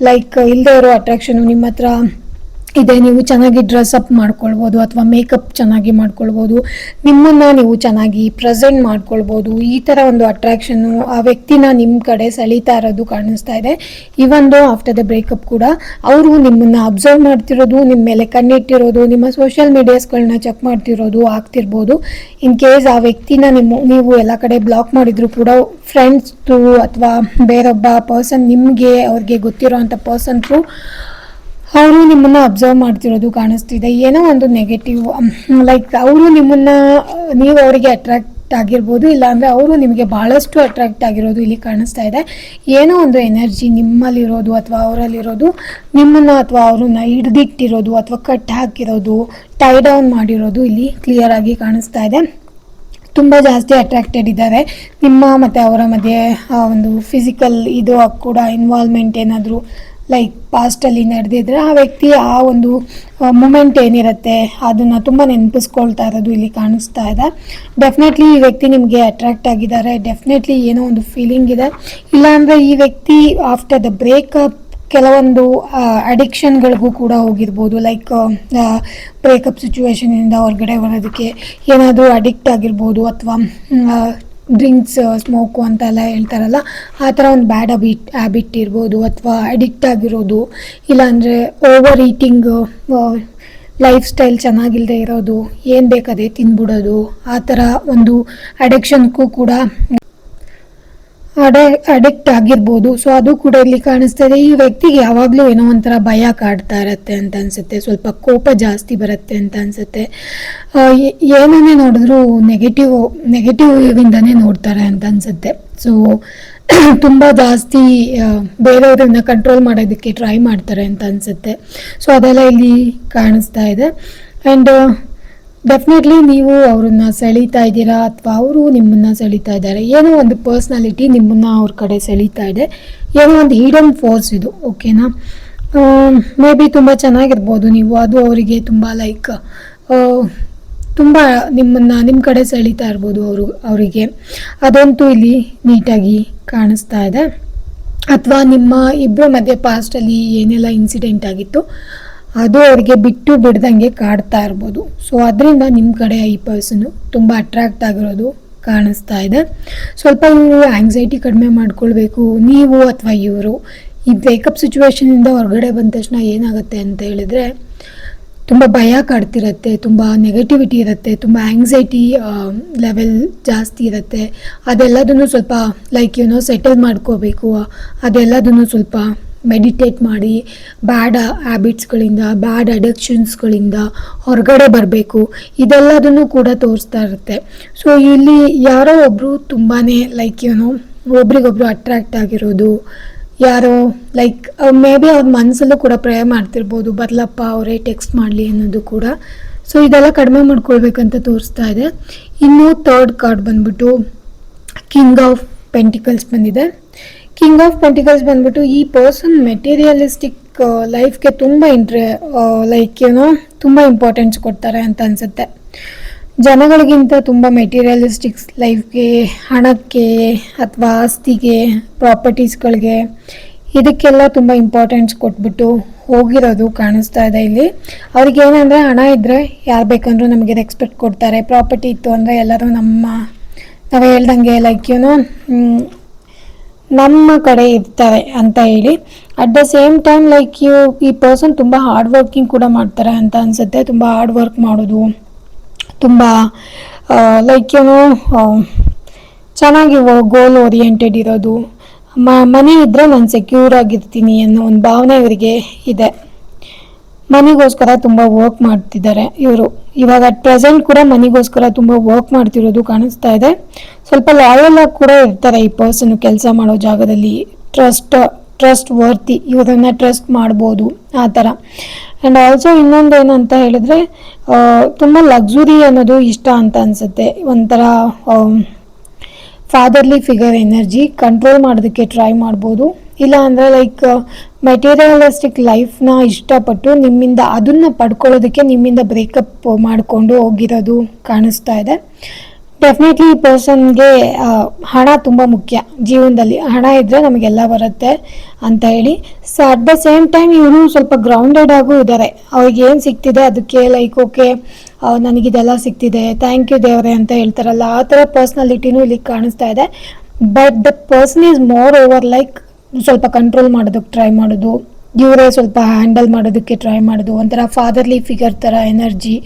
ಲೈಕ್ ಇಲ್ಲದೆ ಇರೋ ಅಟ್ರಾಕ್ಷನು ನಿಮ್ಮ ಹತ್ರ ಇದೆ, ನೀವು ಚೆನ್ನಾಗಿ ಡ್ರೆಸ್ ಅಪ್ ಮಾಡ್ಕೊಳ್ಬೋದು ಅಥವಾ ಮೇಕಪ್ ಚೆನ್ನಾಗಿ ಮಾಡ್ಕೊಳ್ಬೋದು, ನಿಮ್ಮನ್ನು ನೀವು ಚೆನ್ನಾಗಿ ಪ್ರೆಸೆಂಟ್ ಮಾಡ್ಕೊಳ್ಬೋದು, ಈ ಥರ ಒಂದು ಅಟ್ರಾಕ್ಷನ್ನು ಆ ವ್ಯಕ್ತಿನ ನಿಮ್ಮ ಕಡೆ ಸೆಳೀತಾ ಇರೋದು ಕಾಣಿಸ್ತಾ ಇದೆ. ಇವೊಂದು ಆಫ್ಟರ್ ದ ಬ್ರೇಕಪ್ ಕೂಡ ಅವರು ನಿಮ್ಮನ್ನು ಅಬ್ಸರ್ವ್ ಮಾಡ್ತಿರೋದು ನಿಮ್ಮ ಮೇಲೆ ಕಣ್ಣಿಟ್ಟಿರೋದು, ನಿಮ್ಮ ಸೋಷಿಯಲ್ ಮೀಡಿಯಾಸ್ಗಳನ್ನ ಚೆಕ್ ಮಾಡ್ತಿರೋದು ಆಗ್ತಿರ್ಬೋದು. ಇನ್ ಕೇಸ್ ಆ ವ್ಯಕ್ತಿನ ನಿಮ್ಮ, ನೀವು ಎಲ್ಲ ಕಡೆ ಬ್ಲಾಕ್ ಮಾಡಿದ್ರು ಕೂಡ ಫ್ರೆಂಡ್ಸ್ ಥ್ರೂ ಅಥವಾ ಬೇರೊಬ್ಬ ಪರ್ಸನ್ ನಿಮಗೆ ಅವ್ರಿಗೆ ಗೊತ್ತಿರೋ ಅಂಥ ಪರ್ಸನ್ ಥ್ರೂ ಅವರು ನಿಮ್ಮನ್ನ ಅಬ್ಸರ್ವ್ ಮಾಡ್ತಿರೋದು ಕಾಣಿಸ್ತಿದೆ. ಏನೋ ಒಂದು ನೆಗೆಟಿವ್ ಲೈಕ್ ಅವರು ನಿಮ್ಮನ್ನ, ನೀವು ಅವರಿಗೆ ಅಟ್ರಾಕ್ಟ್ ಆಗಿರ್ಬೋದು, ಇಲ್ಲಾಂದರೆ ಅವರು ನಿಮಗೆ ಭಾಳಷ್ಟು ಅಟ್ರಾಕ್ಟ್ ಆಗಿರೋದು ಇಲ್ಲಿ ಕಾಣಿಸ್ತಾ ಇದೆ. ಏನೋ ಒಂದು ಎನರ್ಜಿ ನಿಮ್ಮಲ್ಲಿರೋದು ಅಥವಾ ಅವರಲ್ಲಿರೋದು, ನಿಮ್ಮನ್ನು ಅಥವಾ ಅವ್ರನ್ನ ಹಿಡ್ದಿಟ್ಟಿರೋದು ಅಥವಾ ಕಟ್ ಹಾಕಿರೋದು ಟೈ ಡೌನ್ ಮಾಡಿರೋದು ಇಲ್ಲಿ ಕ್ಲಿಯರ್ ಆಗಿ ಕಾಣಿಸ್ತಾ ಇದೆ. ತುಂಬ ಜಾಸ್ತಿ ಅಟ್ರಾಕ್ಟೆಡ್ ಇದ್ದಾರೆ. ನಿಮ್ಮ ಮತ್ತು ಅವರ ಮಧ್ಯೆ ಒಂದು ಫಿಸಿಕಲ್ ಇದು ಕೂಡ ಇನ್ವಾಲ್ವ್ಮೆಂಟ್ ಏನಾದರೂ ಲೈಕ್ ಪಾಸ್ಟಲ್ಲಿ ನಡೆದಿದ್ರೆ ಆ ವ್ಯಕ್ತಿ ಆ ಒಂದು ಮೂಮೆಂಟ್ ಏನಿರುತ್ತೆ, ಅದನ್ನು ತುಂಬ ನೆನಪಿಸ್ಕೊಳ್ತಾ ಇರೋದು ಇಲ್ಲಿ ಕಾಣಿಸ್ತಾ ಇದೆ. ಡೆಫಿನೆಟ್ಲಿ ಈ ವ್ಯಕ್ತಿ ನಿಮಗೆ ಅಟ್ರಾಕ್ಟ್ ಆಗಿದ್ದಾರೆ. ಡೆಫಿನೆಟ್ಲಿ ಏನೋ ಒಂದು ಫೀಲಿಂಗ್ ಇದೆ. ಇಲ್ಲಾಂದರೆ ಈ ವ್ಯಕ್ತಿ ಆಫ್ಟರ್ ದ ಬ್ರೇಕಪ್ ಕೆಲವೊಂದು ಅಡಿಕ್ಷನ್ಗಳಿಗೂ ಕೂಡ ಹೋಗಿರ್ಬೋದು. ಲೈಕ್ ಬ್ರೇಕಪ್ ಸಿಚುವೇಶನಿಂದ ಹೊರಗಡೆ ಬರೋದಕ್ಕೆ ಏನಾದರೂ ಅಡಿಕ್ಟ್ ಆಗಿರ್ಬೋದು ಅಥವಾ ಡ್ರಿಂಕ್ಸ್ ಸ್ಮೋಕು ಅಂತೆಲ್ಲ ಹೇಳ್ತಾರಲ್ಲ, ಆ ಥರ ಒಂದು ಬ್ಯಾಡ್ ಹ್ಯಾಬಿಟ್ ಹ್ಯಾಬಿಟ್ ಇರ್ಬೋದು ಅಥವಾ ಅಡಿಕ್ಟ್ ಆಗಿರೋದು, ಇಲ್ಲಾಂದರೆ ಓವರ್ ಈಟಿಂಗ್ ಲೈಫ್ ಸ್ಟೈಲ್ ಚೆನ್ನಾಗಿಲ್ಲದೆ ಇರೋದು, ಏನು ಬೇಕಾದೆ ತಿನ್ಬಿಡೋದು, ಆ ಥರ ಒಂದು ಅಡಿಕ್ಷನ್ಗೂ ಕೂಡ ಅಡೆ ಅಡಿಕ್ಟ್ ಆಗಿರ್ಬೋದು. ಸೊ ಅದು ಕೂಡ ಇಲ್ಲಿ ಕಾಣಿಸ್ತಾ ಇದೆ ಈ ವ್ಯಕ್ತಿಗೆ ಯಾವಾಗಲೂ ಏನೋ ಒಂಥರ ಭಯ ಕಾಡ್ತಾ ಇರತ್ತೆ ಅಂತ ಅನಿಸುತ್ತೆ. ಸ್ವಲ್ಪ ಕೋಪ ಜಾಸ್ತಿ ಬರುತ್ತೆ ಅಂತ ಅನಿಸುತ್ತೆ. ಏನನ್ನೇ ನೋಡಿದ್ರು ನೆಗೆಟಿವ್ ನೆಗೆಟಿವ್ ಇಂದಾನೇ ನೋಡ್ತಾರೆ ಅಂತ ಅನ್ಸುತ್ತೆ. ಸೊ ತುಂಬ ಜಾಸ್ತಿ ಬೇರೆಯವ್ರನ್ನ ಕಂಟ್ರೋಲ್ ಮಾಡೋದಕ್ಕೆ ಟ್ರೈ ಮಾಡ್ತಾರೆ ಅಂತ ಅನಿಸುತ್ತೆ. ಸೊ ಅದೆಲ್ಲ ಇಲ್ಲಿ ಕಾಣಿಸ್ತಾ ಇದೆ. ಆ್ಯಂಡ್ ಡೆಫಿನೆಟ್ಲಿ ನೀವು ಅವ್ರನ್ನ ಸೆಳೀತಾ ಇದ್ದೀರಾ ಅಥವಾ ಅವರು ನಿಮ್ಮನ್ನ ಸೆಳೀತಾ ಇದ್ದಾರೆ? ಏನೋ ಒಂದು ಪರ್ಸ್ನಾಲಿಟಿ ನಿಮ್ಮನ್ನ ಅವ್ರ ಕಡೆ ಸೆಳೀತಾ ಇದೆ. ಏನೋ ಒಂದು ಹಿಡನ್ ಫೋರ್ಸ್ ಇದು ಓಕೆನಾ ಮೇ ಬಿ ತುಂಬ ಚೆನ್ನಾಗಿರ್ಬೋದು ನೀವು. ಅದು ಅವರಿಗೆ ತುಂಬ ಲೈಕ್ ತುಂಬ ನಿಮ್ಮನ್ನ ನಿಮ್ಮ ಕಡೆ ಸೆಳೀತಾ ಇರ್ಬೋದು ಅವರು, ಅವರಿಗೆ. ಅದಂತೂ ಇಲ್ಲಿ ನೀಟಾಗಿ ಕಾಣಿಸ್ತಾ ಇದೆ. ಅಥವಾ ನಿಮ್ಮ ಇಬ್ಬರ ಮಧ್ಯೆ ಪಾಸ್ಟಲ್ಲಿ ಏನೆಲ್ಲ ಇನ್ಸಿಡೆಂಟ್ ಆಗಿತ್ತು? ಅದು ಅವ್ರಿಗೆ ಬಿಟ್ಟು ಬಿಡ್ದಂಗೆ ಕಾಡ್ತಾ ಇರ್ಬೋದು. ಸೊ ಅದರಿಂದ ನಿಮ್ಮ ಕಡೆ ಈ ಪರ್ಸನು ತುಂಬ ಅಟ್ರಾಕ್ಟ್ ಆಗಿರೋದು ಕಾಣಿಸ್ತಾ ಇದೆ. ಸ್ವಲ್ಪ ಇವರು ಆಂಗ್ಸೈಟಿ ಕಡಿಮೆ ಮಾಡ್ಕೊಳ್ಬೇಕು. ನೀವು ಅಥವಾ ಇವರು ಈ ಬ್ರೇಕಪ್ ಸಿಚುವೇಶನಿಂದ ಹೊರಗಡೆ ಬಂದ ತಕ್ಷಣ ಏನಾಗುತ್ತೆ ಅಂತ ಹೇಳಿದರೆ, ತುಂಬ ಭಯ ಕಾಡ್ತಿರತ್ತೆ, ತುಂಬ ನೆಗೆಟಿವಿಟಿ ಇರುತ್ತೆ, ತುಂಬ ಆ್ಯಂಗ್ಸೈಟಿ ಲೆವೆಲ್ ಜಾಸ್ತಿ ಇರುತ್ತೆ. ಅದೆಲ್ಲದನ್ನು ಸ್ವಲ್ಪ ಲೈಕ್ ಏನೋ ಸೆಟಲ್ ಮಾಡ್ಕೋಬೇಕು. ಅದೆಲ್ಲದನ್ನು ಸ್ವಲ್ಪ ಮೆಡಿಟೇಟ್ ಮಾಡಿ ಬ್ಯಾಡ್ ಹ್ಯಾಬಿಟ್ಸ್ಗಳಿಂದ ಬ್ಯಾಡ್ ಅಡಿಕ್ಷನ್ಸ್ಗಳಿಂದ ಹೊರಗಡೆ ಬರಬೇಕು. ಇದೆಲ್ಲದನ್ನು ಕೂಡ ತೋರಿಸ್ತಾ ಇರುತ್ತೆ. ಸೊ ಇಲ್ಲಿ ಯಾರೋ ಒಬ್ಬರು ತುಂಬಾ ಲೈಕ್ ಏನೋ ಒಬ್ರಿಗೊಬ್ರು ಅಟ್ರಾಕ್ಟ್ ಆಗಿರೋದು, ಯಾರೋ ಲೈಕ್ ಮೇ ಬಿ ಅವ್ರ ಮನಸ್ಸಲ್ಲೂ ಕೂಡ ಪ್ರೇ ಮಾಡ್ತಿರ್ಬೋದು ಬದಲಪ್ಪ ಅವರೇ ಟೆಕ್ಸ್ಟ್ ಮಾಡಲಿ ಅನ್ನೋದು ಕೂಡ. ಸೊ ಇದೆಲ್ಲ ಕಡಿಮೆ ಮಾಡ್ಕೊಳ್ಬೇಕಂತ ತೋರಿಸ್ತಾ ಇದೆ. ಇನ್ನು ಥರ್ಡ್ ಕಾರ್ಡ್ ಬಂದ್ಬಿಟ್ಟು ಕಿಂಗ್ ಆಫ್ ಪೆಂಟಿಕಲ್ಸ್ ಬಂದಿದೆ. ಕಿಂಗ್ ಆಫ್ ಪೆಂಟಿಕಲ್ಸ್ ಬಂದ್ಬಿಟ್ಟು ಈ ಪರ್ಸನ್ ಮೆಟೀರಿಯಲಿಸ್ಟಿಕ್ ಲೈಫ್ಗೆ ತುಂಬ ಇಂಟ್ರೆ ಲೈಕ್ ಏನೋ ತುಂಬ ಇಂಪಾರ್ಟೆನ್ಸ್ ಕೊಡ್ತಾರೆ ಅಂತ ಅನಿಸುತ್ತೆ. ಜನಗಳಿಗಿಂತ ತುಂಬ ಮೆಟೀರಿಯಲಿಸ್ಟಿಕ್ಸ್ ಲೈಫ್ಗೆ ಹಣಕ್ಕೆ ಅಥವಾ ಆಸ್ತಿಗೆ ಪ್ರಾಪರ್ಟೀಸ್ಗಳಿಗೆ ಇದಕ್ಕೆಲ್ಲ ತುಂಬ ಇಂಪಾರ್ಟೆನ್ಸ್ ಕೊಟ್ಬಿಟ್ಟು ಹೋಗಿರೋದು ಕಾಣಿಸ್ತಾ ಇದೆ ಇಲ್ಲಿ. ಅವ್ರಿಗೆ ಏನಂದರೆ ಹಣ ಇದ್ದರೆ ಯಾರು ಬೇಕಂದ್ರೂ ನಮಗೆ ರೆಕ್ಸ್ಪೆಕ್ಟ್ ಕೊಡ್ತಾರೆ. ಪ್ರಾಪರ್ಟಿ ಇತ್ತು ಅಂದರೆ ಎಲ್ಲರೂ ನಮ್ಮ, ನಾವು ಹೇಳ್ದಂಗೆ ಲೈಕ್ ಏನೋ ನಮ್ಮ ಕಡೆ ಇರ್ತಾರೆ ಅಂತ ಹೇಳಿ. At the same time like you ಈ ಪರ್ಸನ್ ತುಂಬ ಹಾರ್ಡ್ ವರ್ಕಿಂಗ್ ಕೂಡ ಮಾಡ್ತಾರೆ ಅಂತ ಅನಿಸುತ್ತೆ. ತುಂಬ ಹಾರ್ಡ್ ವರ್ಕ್ ಮಾಡೋದು. ತುಂಬ ಲೈಕ್ ಏನು ಚೆನ್ನಾಗಿ ಗೋಲ್ ಓರಿಯೆಂಟೆಡ್ ಇರೋದು. ಮನೆ ಇದ್ದರೆ ನಾನು ಸೆಕ್ಯೂರ್ ಆಗಿರ್ತೀನಿ ಅನ್ನೋ ಒಂದು ಭಾವನೆ ಇವರಿಗೆ ಇದೆ. ಮನಿಗೋಸ್ಕರ ತುಂಬ ವರ್ಕ್ ಮಾಡ್ತಿದ್ದಾರೆ ಇವರು. ಇವಾಗ ಅಟ್ ಪ್ರೆಸೆಂಟ್ ಕೂಡ ಮನಿಗೋಸ್ಕರ ತುಂಬ ವರ್ಕ್ ಮಾಡ್ತಿರೋದು ಕಾಣಿಸ್ತಾ ಇದೆ. ಸ್ವಲ್ಪ ಲಾಯಲ್ ಆಗಿ ಕೂಡ ಇರ್ತಾರೆ ಈ ಪರ್ಸನ್ ಕೆಲಸ ಮಾಡೋ ಜಾಗದಲ್ಲಿ. ಟ್ರಸ್ಟ್ ಟ್ರಸ್ಟ್ ವರ್ತಿ ಇವರನ್ನ ಟ್ರಸ್ಟ್ ಮಾಡ್ಬೋದು ಆ ಥರ. ಆ್ಯಂಡ್ ಆಲ್ಸೋ ಇನ್ನೊಂದು ಏನಂತ ಹೇಳಿದ್ರೆ ತುಂಬ ಲಕ್ಸುರಿ ಅನ್ನೋದು ಇಷ್ಟ ಅಂತ ಅನಿಸುತ್ತೆ. ಒಂಥರ ಫಾದರ್ಲಿ ಫಿಗರ್ ಎನರ್ಜಿ ಕಂಟ್ರೋಲ್ ಮಾಡೋದಕ್ಕೆ ಟ್ರೈ ಮಾಡ್ಬೋದು. ಇಲ್ಲ ಅಂದರೆ ಲೈಕ್ ಮೆಟೀರಿಯಲಿಸ್ಟಿಕ್ ಲೈಫ್ನ ಇಷ್ಟಪಟ್ಟು ನಿಮ್ಮಿಂದ ಅದನ್ನು ಪಡ್ಕೊಳ್ಳೋದಕ್ಕೆ ನಿಮ್ಮಿಂದ ಬ್ರೇಕಪ್ ಮಾಡಿಕೊಂಡು ಹೋಗಿರೋದು ಕಾಣಿಸ್ತಾ ಇದೆ. ಡೆಫಿನೆಟ್ಲಿ ಈ ಪರ್ಸನ್ಗೆ ಹಣ ತುಂಬ ಮುಖ್ಯ. ಜೀವನದಲ್ಲಿ ಹಣ ಇದ್ದರೆ ನಮಗೆಲ್ಲ ಬರುತ್ತೆ ಅಂತ ಹೇಳಿ. So at the same time ಇವರು ಸ್ವಲ್ಪ ಗ್ರೌಂಡೆಡ್ ಆಗೂ ಇದ್ದಾರೆ ಅವ್ರಿಗೆ ಏನು ಸಿಗ್ತಿದೆ ಅದಕ್ಕೆ ಲೈಕ್ ಓಕೆ ನನಗಿದೆಲ್ಲ ಸಿಗ್ತಿದೆ. ಥ್ಯಾಂಕ್ ಯು ದೇವರೇ ಅಂತ ಹೇಳ್ತಾರಲ್ಲ, ಆ ಥರ ಪರ್ಸ್ನಾಲಿಟಿನೂ ಇಲ್ಲಿ ಕಾಣಿಸ್ತಾ ಇದೆ. But the person is more over like ಸ್ವಲ್ಪ ಕಂಟ್ರೋಲ್ ಮಾಡೋದಕ್ಕೆ ಟ್ರೈ ಮಾಡೋದು, ಇವರೇ ಸ್ವಲ್ಪ ಹ್ಯಾಂಡಲ್ ಮಾಡೋದಕ್ಕೆ ಟ್ರೈ ಮಾಡೋದು, ಒಂಥರ ಫಾದರ್ಲಿ ಫಿಗರ್ ಥರ ಎನರ್ಜಿ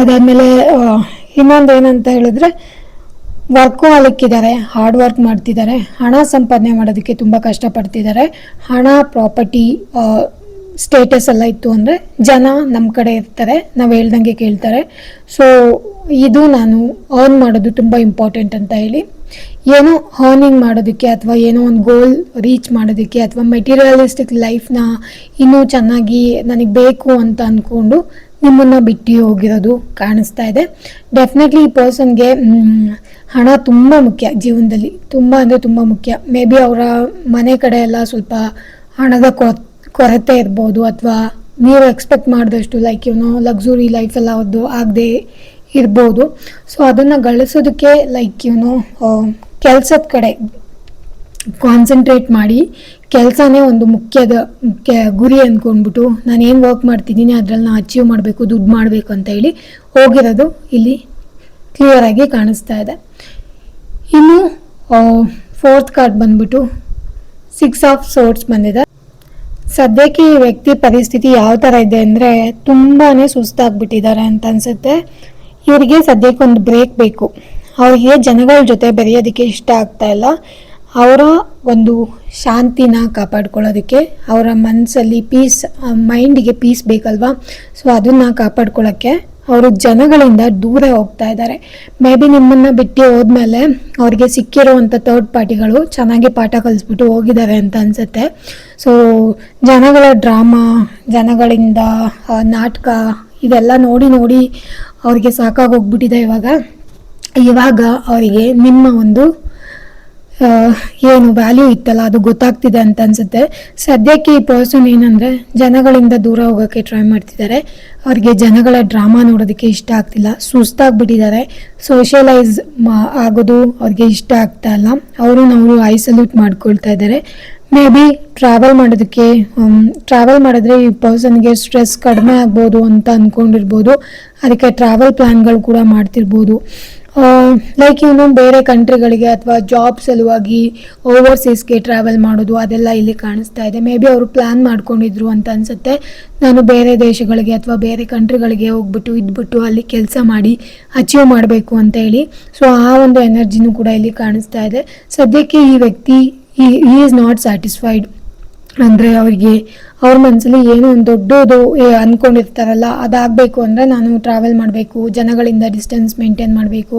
ಅದಾದಮೇಲೆ ಇನ್ನೊಂದು ಏನಂತ ಹೇಳಿದ್ರೆ ವರ್ಕು ಅಲಕ್ಕಿದ್ದಾರೆ ಹಾರ್ಡ್ ವರ್ಕ್ ಮಾಡ್ತಿದ್ದಾರೆ, ಹಣ ಸಂಪಾದನೆ ಮಾಡೋದಕ್ಕೆ ತುಂಬ ಕಷ್ಟಪಡ್ತಿದ್ದಾರೆ. ಹಣ ಪ್ರಾಪರ್ಟಿ ಸ್ಟೇಟಸ್ ಎಲ್ಲ ಇತ್ತು ಅಂದರೆ ಜನ ನಮ್ಮ ಕಡೆ ಇರ್ತಾರೆ, ನಾವು ಹೇಳ್ದಂಗೆ ಕೇಳ್ತಾರೆ. ಸೊ ಇದು ನಾನು ಅರ್ನ್ ಮಾಡೋದು ತುಂಬ ಇಂಪಾರ್ಟೆಂಟ್ ಅಂತ ಹೇಳಿ. ಏನೋ ಅರ್ನಿಂಗ್ ಮಾಡೋದಕ್ಕೆ ಅಥವಾ ಏನೋ ಒಂದು ಗೋಲ್ ರೀಚ್ ಮಾಡೋದಕ್ಕೆ ಅಥವಾ ಮೆಟೀರಿಯಲಿಸ್ಟಿಕ್ ಲೈಫ್ನ ಇನ್ನೂ ಚೆನ್ನಾಗಿ ನನಗೆ ಬೇಕು ಅಂತ ಅಂದ್ಕೊಂಡು ನಿಮ್ಮನ್ನು ಬಿಟ್ಟು ಹೋಗಿರೋದು ಕಾಣಿಸ್ತಾ ಇದೆ. ಡೆಫಿನೆಟ್ಲಿ ಈ ಪರ್ಸನ್ಗೆ ಹಣ ತುಂಬ ಮುಖ್ಯ ಜೀವನದಲ್ಲಿ. ತುಂಬ ಅಂದರೆ ತುಂಬ ಮುಖ್ಯ. ಮೇ ಬಿ ಅವರ ಮನೆ ಕಡೆ ಎಲ್ಲ ಸ್ವಲ್ಪ ಹಣದ ಕೊರತೆ ಇರ್ಬೋದು ಅಥವಾ ನೀವು ಎಕ್ಸ್ಪೆಕ್ಟ್ ಮಾಡಿದಷ್ಟು ಲೈಕ್ ಏನೋ ಲಕ್ಸುರಿ ಲೈಫ್ ಎಲ್ಲ ಅವ್ರದ್ದು ಆಗದೆ ಇರ್ಬೋದು. ಸೊ ಅದನ್ನು ಗಳಿಸೋದಕ್ಕೆ ಲೈಕ್ ಏನೋ ಕೆಲಸದ ಕಡೆ ಕಾನ್ಸಂಟ್ರೇಟ್ ಮಾಡಿ, ಕೆಲಸನೇ ಒಂದು ಮುಖ್ಯದ, ಮುಖ್ಯ ಗುರಿ ಅಂದ್ಕೊಂಡ್ಬಿಟ್ಟು ನಾನು ಏನು ವರ್ಕ್ ಮಾಡ್ತಿದ್ದೀನಿ, ಅದರಲ್ಲಿ ನಾನು ಅಚೀವ್ ಮಾಡಬೇಕು, ದುಡ್ಡು ಮಾಡಬೇಕು ಅಂತ ಹೇಳಿ ಹೋಗಿರೋದು ಇಲ್ಲಿ ಕ್ಲಿಯರ್ ಆಗಿ ಕಾಣಿಸ್ತಾ ಇದೆ. ಇನ್ನು ಫೋರ್ತ್ ಕಾರ್ಡ್ ಬಂದ್ಬಿಟ್ಟು ಸಿಕ್ಸ್ ಆಫ್ ಸೋರ್ಟ್ಸ್ ಬಂದಿದೆ. ಸದ್ಯಕ್ಕೆ ಈ ವ್ಯಕ್ತಿ ಪರಿಸ್ಥಿತಿ ಯಾವ ಥರ ಇದೆ ಅಂದರೆ ತುಂಬಾ ಸುಸ್ತಾಗ್ಬಿಟ್ಟಿದ್ದಾರೆ ಅಂತ ಅನಿಸುತ್ತೆ. ಇವರಿಗೆ ಸದ್ಯಕ್ಕೆ ಒಂದು ಬ್ರೇಕ್ ಬೇಕು. ಅವರಿಗೆ ಜನಗಳ ಜೊತೆ ಬೆರೆಯೋದಕ್ಕೆ ಇಷ್ಟ ಆಗ್ತಾ ಇಲ್ಲ. ಅವರ ಒಂದು ಶಾಂತಿನ ಕಾಪಾಡ್ಕೊಳ್ಳೋದಕ್ಕೆ, ಅವರ ಮನಸ್ಸಲ್ಲಿ ಪೀಸ್ ಮೈಂಡಿಗೆ ಪೀಸ್ ಬೇಕಲ್ವಾ? ಸೊ ಅದನ್ನು ಕಾಪಾಡ್ಕೊಳ್ಳೋಕ್ಕೆ ಅವರು ಜನಗಳಿಂದ ದೂರ ಹೋಗ್ತಾ ಇದ್ದಾರೆ. ಮೇ ಬಿ ನಿಮ್ಮನ್ನು ಬಿಟ್ಟು ಹೋದ್ಮೇಲೆ ಅವ್ರಿಗೆ ಸಿಕ್ಕಿರುವಂಥ ಥರ್ಡ್ ಪಾರ್ಟಿಗಳು ಚೆನ್ನಾಗಿ ಪಾಠ ಕಲಿಸ್ಬಿಟ್ಟು ಹೋಗಿದ್ದಾರೆ ಅಂತ ಅನಿಸುತ್ತೆ. ಸೊ ಜನಗಳ ಡ್ರಾಮಾ ಜನಗಳಿಂದ ನಾಟಕ, ಇದೆಲ್ಲ ನೋಡಿ ನೋಡಿ ಅವ್ರಿಗೆ ಸಾಕಾಗೋಗ್ಬಿಟ್ಟಿದೆ ಇವಾಗ. ಇವಾಗ ಅವರಿಗೆ ನಿಮ್ಮ ಒಂದು ಏನು ವ್ಯಾಲ್ಯೂ ಇತ್ತಲ್ಲ, ಅದು ಗೊತ್ತಾಗ್ತಿದೆ ಅಂತ ಅನ್ಸುತ್ತೆ. ಸದ್ಯಕ್ಕೆ ಈ ಪರ್ಸನ್ ಏನಂದ್ರೆ ಜನಗಳಿಂದ ದೂರ ಹೋಗೋಕ್ಕೆ ಟ್ರೈ ಮಾಡ್ತಿದ್ದಾರೆ. ಅವ್ರಿಗೆ ಜನಗಳ ಡ್ರಾಮಾ ನೋಡೋದಕ್ಕೆ ಇಷ್ಟ ಆಗ್ತಿಲ್ಲ. ಸುಸ್ತಾಗ್ಬಿಟ್ಟಿದ್ದಾರೆ. ಸೋಷಿಯಲೈಸ್ ಆಗೋದು ಅವ್ರಿಗೆ ಇಷ್ಟ ಆಗ್ತಾ ಇಲ್ಲ. ಅವರು ನಾವು ಐಸೊಲ್ಯೂಟ್ ಮಾಡ್ಕೊಳ್ತಾ ಇದ್ದಾರೆ. ಮೇ ಬಿ ಟ್ರಾವೆಲ್ ಮಾಡೋದಕ್ಕೆ ಟ್ರಾವೆಲ್ ಮಾಡಿದ್ರೆ ಈ ಪರ್ಸನ್ಗೆ ಸ್ಟ್ರೆಸ್ ಕಡಿಮೆ ಆಗ್ಬೋದು ಅಂತ ಅಂದ್ಕೊಂಡಿರ್ಬೋದು ಅದಕ್ಕೆ ಟ್ರಾವೆಲ್ ಪ್ಲ್ಯಾನ್ಗಳು ಕೂಡ ಮಾಡ್ತಿರ್ಬೋದು. ಲೈಕ್ ಇವನು ಬೇರೆ ಕಂಟ್ರಿಗಳಿಗೆ ಅಥವಾ ಜಾಬ್ ಸಲುವಾಗಿ ಓವರ್ಸೀಸ್ಗೆ ಟ್ರಾವೆಲ್ ಮಾಡೋದು ಅದೆಲ್ಲ ಇಲ್ಲಿ ಕಾಣಿಸ್ತಾ ಇದೆ. ಮೇ ಬಿ ಅವರು ಪ್ಲ್ಯಾನ್ ಮಾಡ್ಕೊಂಡಿದ್ರು ಅಂತ ಅನ್ಸುತ್ತೆ. ನಾನು ಬೇರೆ ದೇಶಗಳಿಗೆ ಅಥವಾ ಬೇರೆ ಕಂಟ್ರಿಗಳಿಗೆ ಹೋಗ್ಬಿಟ್ಟು, ಇದ್ಬಿಟ್ಟು ಅಲ್ಲಿ ಕೆಲಸ ಮಾಡಿ ಅಚೀವ್ ಮಾಡಬೇಕು ಅಂತ ಹೇಳಿ. ಸೊ ಆ ಒಂದು ಎನರ್ಜಿನೂ ಕೂಡ ಇಲ್ಲಿ ಕಾಣಿಸ್ತಾ ಇದೆ. ಸದ್ಯಕ್ಕೆ ಈ ವ್ಯಕ್ತಿ, ಈ ಈಸ್ ನಾಟ್ ಸ್ಯಾಟಿಸ್ಫೈಡ್ ಅಂದರೆ ಅವರಿಗೆ ಅವ್ರ ಮನಸ್ಸಲ್ಲಿ ಏನೋ ಒಂದು ದೊಡ್ಡದು ಅಂದ್ಕೊಂಡಿರ್ತಾರಲ್ಲ ಅದಾಗಬೇಕು ಅಂದರೆ ನಾನು ಟ್ರಾವೆಲ್ ಮಾಡಬೇಕು, ಜನಗಳಿಂದ ಡಿಸ್ಟೆನ್ಸ್ ಮೇಂಟೈನ್ ಮಾಡಬೇಕು.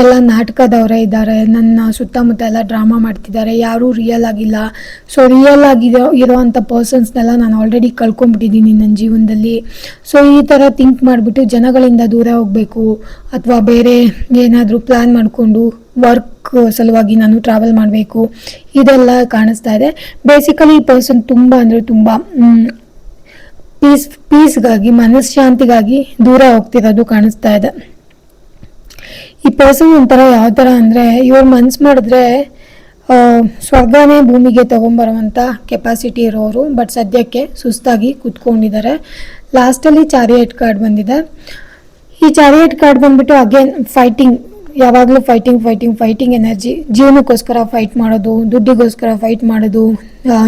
ಎಲ್ಲ ನಾಟಕದವರೇ ಇದ್ದಾರೆ, ನನ್ನ ಸುತ್ತಮುತ್ತ ಎಲ್ಲ ಡ್ರಾಮಾ ಮಾಡ್ತಿದ್ದಾರೆ, ಯಾರೂ ರಿಯಲ್ ಆಗಿಲ್ಲ. ಸೊ ರಿಯಲ್ ಆಗಿರೋ, ಇರೋವಂಥ ಪರ್ಸನ್ಸ್ನೆಲ್ಲ ನಾನು ಆಲ್ರೆಡಿ ಕಳ್ಕೊಂಬಿಟ್ಟಿದ್ದೀನಿ ನನ್ನ ಜೀವನದಲ್ಲಿ. ಸೊ ಈ ಥರ ಥಿಂಕ್ ಮಾಡಿಬಿಟ್ಟು ಜನಗಳಿಂದ ದೂರ ಹೋಗಬೇಕು, ಅಥವಾ ಬೇರೆ ಏನಾದರೂ ಪ್ಲ್ಯಾನ್ ಮಾಡಿಕೊಂಡು ವರ್ಕ್ ಸಲುವಾಗಿ ನಾನು ಟ್ರಾವೆಲ್ ಮಾಡಬೇಕು. ಇದೆಲ್ಲ ಕಾಣಿಸ್ತಾ ಇದೆ. ಬೇಸಿಕಲಿ ಈ ಪರ್ಸನ್ ತುಂಬ ಅಂದರೆ ತುಂಬ ಪೀಸ್ ಪೀಸ್ಗಾಗಿ ಮನಃಶಾಂತಿಗಾಗಿ ದೂರ ಹೋಗ್ತಿರೋದು ಕಾಣಿಸ್ತಾ ಇದೆ. ಈ ಪರ್ಸನ್ ಒಂಥರ ಯಾವ ಥರ ಅಂದರೆ ಇವ್ರು ಮನ್ಸು ಮಾಡಿದ್ರೆ ಸ್ವರ್ಗನೇ ಭೂಮಿಗೆ ತೊಗೊಂಬರುವಂಥ ಕೆಪಾಸಿಟಿ ಇರೋರು ಬಟ್ ಸದ್ಯಕ್ಕೆ ಸುಸ್ತಾಗಿ ಕೂತ್ಕೊಂಡಿದ್ದಾರೆ. ಲಾಸ್ಟಲ್ಲಿ ಚಾರಿಯೇಟ್ ಕಾರ್ಡ್ ಬಂದಿದೆ. ಈ ಚಾರಿಯೇಟ್ ಕಾರ್ಡ್ ಬಂದ್ಬಿಟ್ಟು ಅಗೇನ್ ಫೈಟಿಂಗ್ ಯಾವಾಗಲೂ ಫೈಟಿಂಗ್ ಫೈಟಿಂಗ್ ಫೈಟಿಂಗ್ ಎನರ್ಜಿ ಜೀವನಕ್ಕೋಸ್ಕರ ಫೈಟ್ ಮಾಡೋದು, ದುಡ್ಡಿಗೋಸ್ಕರ ಫೈಟ್ ಮಾಡೋದು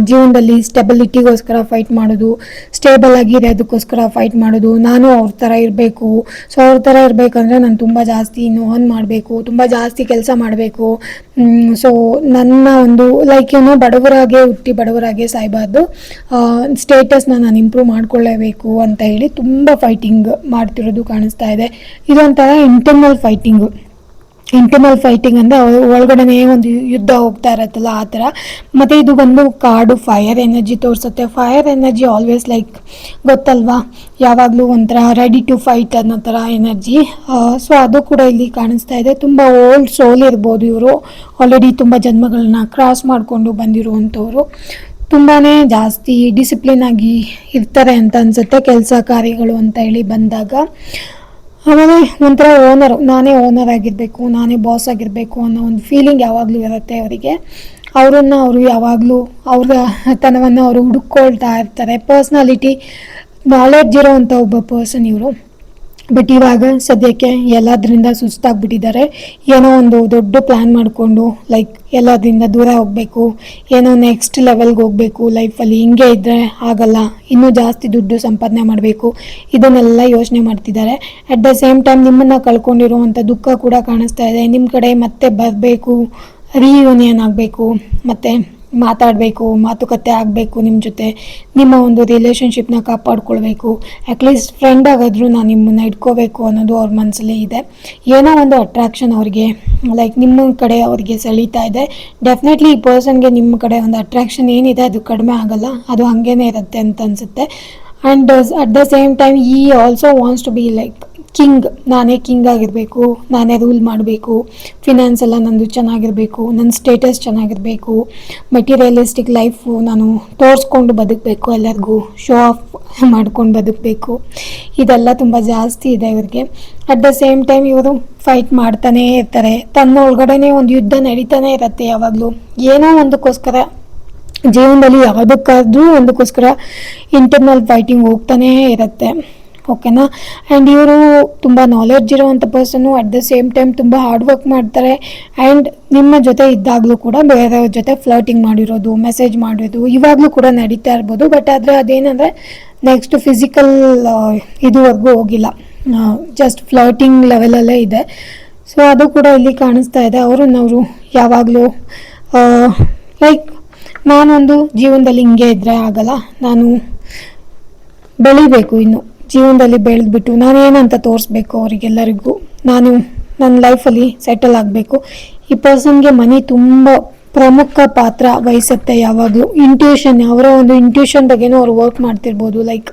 ಜೀವನದಲ್ಲಿ ಸ್ಟೆಬಿಲಿಟಿಗೋಸ್ಕರ ಫೈಟ್ ಮಾಡೋದು ಸ್ಟೇಬಲ್ ಆಗಿ ಇರೋದಕ್ಕೋಸ್ಕರ ಫೈಟ್ ಮಾಡೋದು. ನಾನು ಅವ್ರ ಥರ ಇರಬೇಕು. ಸೊ ಅವ್ರ ಥರ ಇರಬೇಕಂದ್ರೆ ನಾನು ತುಂಬ ಜಾಸ್ತಿ ಇನ್ನು ಆನ್ ಮಾಡಬೇಕು, ತುಂಬ ಜಾಸ್ತಿ ಕೆಲಸ ಮಾಡಬೇಕು. ಸೊ ನನ್ನ ಒಂದು ಲೈಕ್ ಏನೋ ಬಡವರಾಗೆ, ಹುಟ್ಟಿ ಬಡವರಾಗೆ ಸಾಯಬಾರ್ದು. ಸ್ಟೇಟಸ್ನ ನಾನು ಇಂಪ್ರೂವ್ ಮಾಡ್ಕೊಳ್ಳೇಬೇಕು ಅಂತ ಹೇಳಿ ತುಂಬ ಫೈಟಿಂಗ್ ಮಾಡ್ತಿರೋದು ಕಾಣಿಸ್ತಾ ಇದೆ. ಇದೊಂಥರ ಇಂಟರ್ನಲ್ ಫೈಟಿಂಗು ಇಂಟರ್ನಲ್ ಫೈಟಿಂಗ್ ಅಂದರೆ ಒಳಗಡೆನೇ ಒಂದು ಯುದ್ಧ ಹೋಗ್ತಾ ಇರತ್ತಲ್ಲ ಆ ಥರ. ಮತ್ತು ಇದು ಬಂದು ಕಾಡು ಫೈರ್ ಎನರ್ಜಿ ತೋರಿಸುತ್ತೆ. ಫೈರ್ ಎನರ್ಜಿ ಆಲ್ವೇಸ್ ಲೈಕ್ ಗೊತ್ತಲ್ವಾ? ಯಾವಾಗಲೂ ಒಂಥರ ರೆಡಿ ಟು ಫೈಟ್ ಅನ್ನೋ ಥರ ಎನರ್ಜಿ ಸೊ ಅದು ಕೂಡ ಇಲ್ಲಿ ಕಾಣಿಸ್ತಾ ಇದೆ. ತುಂಬ ಓಲ್ಡ್ ಸೋಲ್ ಇರ್ಬೋದು ಇವರು. ಆಲ್ರೆಡಿ ತುಂಬ ಜನ್ಮಗಳನ್ನ ಕ್ರಾಸ್ ಮಾಡಿಕೊಂಡು ಬಂದಿರುವಂಥವ್ರು. ತುಂಬಾ ಜಾಸ್ತಿ ಡಿಸಿಪ್ಲಿನ್ ಆಗಿ ಇರ್ತಾರೆ ಅಂತ ಅನಿಸುತ್ತೆ. ಕೆಲಸ ಕಾರ್ಯಗಳು ಅಂತ ಹೇಳಿ ಬಂದಾಗ. ಆಮೇಲೆ ಒಂಥರ ಓನರ್ ನಾನೇ ಓನರ್ ಆಗಿರಬೇಕು, ನಾನೇ ಬಾಸ್ ಆಗಿರಬೇಕು ಅನ್ನೋ ಒಂದು ಫೀಲಿಂಗ್ ಯಾವಾಗಲೂ ಇರುತ್ತೆ ಅವರಿಗೆ. ಅವರನ್ನು ಅವರು ಯಾವಾಗಲೂ ಅವರ ತನವನ್ನು ಅವರು ಹುಡುಕೊಳ್ತಾ ಇರ್ತಾರೆ. ಪರ್ಸ್ನಾಲಿಟಿ ನಾಲೆಡ್ಜ್ ಇರೋವಂಥ ಒಬ್ಬ ಪರ್ಸನ್ ಇವರು. ಬಟ್ ಇವಾಗ ಸದ್ಯಕ್ಕೆ ಎಲ್ಲದರಿಂದ ಸುಸ್ತಾಗ್ಬಿಟ್ಟಿದ್ದಾರೆ. ಏನೋ ಒಂದು ದೊಡ್ಡ ಪ್ಲ್ಯಾನ್ ಮಾಡಿಕೊಂಡು ಲೈಕ್ ಎಲ್ಲದರಿಂದ ದೂರ ಹೋಗಬೇಕು, ಏನೋ ನೆಕ್ಸ್ಟ್ ಲೆವೆಲ್ಗೆ ಹೋಗಬೇಕು ಲೈಫಲ್ಲಿ ಹಿಂಗೆ ಇದ್ದರೆ ಆಗಲ್ಲ, ಇನ್ನೂ ಜಾಸ್ತಿ ದುಡ್ಡು ಸಂಪಾದನೆ ಮಾಡಬೇಕು, ಇದನ್ನೆಲ್ಲ ಯೋಚನೆ ಮಾಡ್ತಿದ್ದಾರೆ. ಅಟ್ ದ ಸೇಮ್ ಟೈಮ್ ನಿಮ್ಮನ್ನು ಕಳ್ಕೊಂಡಿರುವಂಥ ದುಃಖ ಕೂಡ ಕಾಣಿಸ್ತಾ ಇದೆ. ನಿಮ್ಮ ಕಡೆ ಮತ್ತೆ ಬರಬೇಕು ರಿಯೂನಿಯನ್ ಆಗಬೇಕು, ಮತ್ತು ಮಾತಾಡಬೇಕು, ಮಾತುಕತೆ ಆಗಬೇಕು ನಿಮ್ಮ ಜೊತೆ. ನಿಮ್ಮ ಒಂದು ರಿಲೇಷನ್ಶಿಪ್ನ ಕಾಪಾಡ್ಕೊಳ್ಬೇಕು. ಅಟ್ಲೀಸ್ಟ್ ಫ್ರೆಂಡ್ ಆಗಾದರೂ ನಾನು ನಿಮ್ಮನ್ನು ಇಟ್ಕೋಬೇಕು ಅನ್ನೋದು ಅವ್ರ ಮನಸ್ಸಲ್ಲಿ ಇದೆ. ಏನೋ ಒಂದು ಅಟ್ರಾಕ್ಷನ್ ಅವ್ರಿಗೆ ಲೈಕ್ ನಿಮ್ಮ ಕಡೆ ಅವ್ರಿಗೆ ಸೆಳೀತಾ ಇದೆ. ಡೆಫಿನೆಟ್ಲಿ ಈ ಪರ್ಸನ್ಗೆ ನಿಮ್ಮ ಕಡೆ ಒಂದು ಅಟ್ರಾಕ್ಷನ್ ಏನಿದೆ ಅದು ಕಡಿಮೆ ಆಗಲ್ಲ. ಅದು ಹಾಗೇನೆ ಇರುತ್ತೆ ಅಂತ ಅನಿಸುತ್ತೆ. And at the same time ಈ also wants to be like king, ನಾನೇ ಕಿಂಗ್ ಆಗಿರಬೇಕು, ನಾನೇ ರೂಲ್ ಮಾಡಬೇಕು ಫಿನಾನ್ಸ್ ಎಲ್ಲ ನಂದು ಚೆನ್ನಾಗಿರಬೇಕು ನನ್ನ ಸ್ಟೇಟಸ್ ಚೆನ್ನಾಗಿರಬೇಕು ಮೆಟೀರಿಯಲಿಸ್ಟಿಕ್ ಲೈಫು ನಾನು ತೋರಿಸ್ಕೊಂಡು ಬದುಕಬೇಕು ಎಲ್ಲರಿಗೂ ಶೋ ಆಫ್ ಮಾಡ್ಕೊಂಡು ಬದುಕಬೇಕು. ಇದೆಲ್ಲ ತುಂಬ ಜಾಸ್ತಿ ಇದೆ ಇವ್ರಿಗೆ. ಅಟ್ ದ ಸೇಮ್ ಟೈಮ್ ಇವರು ಫೈಟ್ ಮಾಡ್ತಾನೇ ಇರ್ತಾರೆ. ತನ್ನ ಒಳಗಡೆನೇ ಒಂದು ಯುದ್ಧ ನಡೀತಾನೆ ಇರುತ್ತೆ ಯಾವಾಗಲೂ. ಏನೋ ಒಂದಕ್ಕೋಸ್ಕರ, ಜೀವನದಲ್ಲಿ ಯಾವುದಕ್ಕಾದ್ರೂ ಒಂದಕ್ಕೋಸ್ಕರ ಇಂಟರ್ನಲ್ ಫೈಟಿಂಗ್ ಹೋಗ್ತಾನೇ ಇರುತ್ತೆ. ಓಕೆನಾ? ಆ್ಯಂಡ್ ಇವರು ತುಂಬ ನಾಲೆಡ್ಜ್ ಇರುವಂಥ person at the same time ತುಂಬ ಹಾರ್ಡ್ ವರ್ಕ್ ಮಾಡ್ತಾರೆ. ಆ್ಯಂಡ್ ನಿಮ್ಮ ಜೊತೆ ಇದ್ದಾಗಲೂ ಕೂಡ ಬೇರೆಯವ್ರ ಜೊತೆ ಫ್ಲರ್ಟಿಂಗ್ ಮಾಡಿರೋದು ಮೆಸೇಜ್ ಮಾಡಿರೋದು, ಇವಾಗಲೂ ಕೂಡ ನಡೀತಾ ಇರ್ಬೋದು. ಬಟ್ ಆದರೆ ಅದೇನಂದರೆ ನೆಕ್ಸ್ಟ್ ಫಿಸಿಕಲ್ ಇದುವರೆಗೂ ಹೋಗಿಲ್ಲ. ಜಸ್ಟ್ ಫ್ಲರ್ಟಿಂಗ್ ಲೆವೆಲಲ್ಲೇ ಇದೆ. ಸೊ ಅದು ಕೂಡ ಇಲ್ಲಿ ಕಾಣಿಸ್ತಾ ಇದೆ. ಅವರನ್ನವರು ಯಾವಾಗಲೂ ಲೈಕ್ ನಾನೊಂದು ಜೀವನದಲ್ಲಿ ಹಿಂಗೆ ಇದ್ದರೆ ಆಗಲ್ಲ. ನಾನು ಬೆಳಿಬೇಕು ಇನ್ನು. ಜೀವನದಲ್ಲಿ ಬೆಳೆದ್ಬಿಟ್ಟು ನಾನೇನಂತ ತೋರಿಸ್ಬೇಕು ಅವರಿಗೆಲ್ಲರಿಗೂ? ನಾನು ನನ್ನ ಲೈಫಲ್ಲಿ ಸೆಟಲ್ ಆಗಬೇಕು. ಈ ಪರ್ಸನ್ಗೆ ಮನಿ ತುಂಬ ಪ್ರಮುಖ ಪಾತ್ರ ವಹಿಸುತ್ತೆ ಯಾವಾಗಲೂ. ಇಂಟ್ಯೂಷನ್ ಅವರ ಒಂದು ಇಂಟ್ಯೂಷನ್ ಬಗ್ಗೆನೂ ಅವ್ರು ವರ್ಕ್ ಮಾಡ್ತಿರ್ಬೋದು. ಲೈಕ್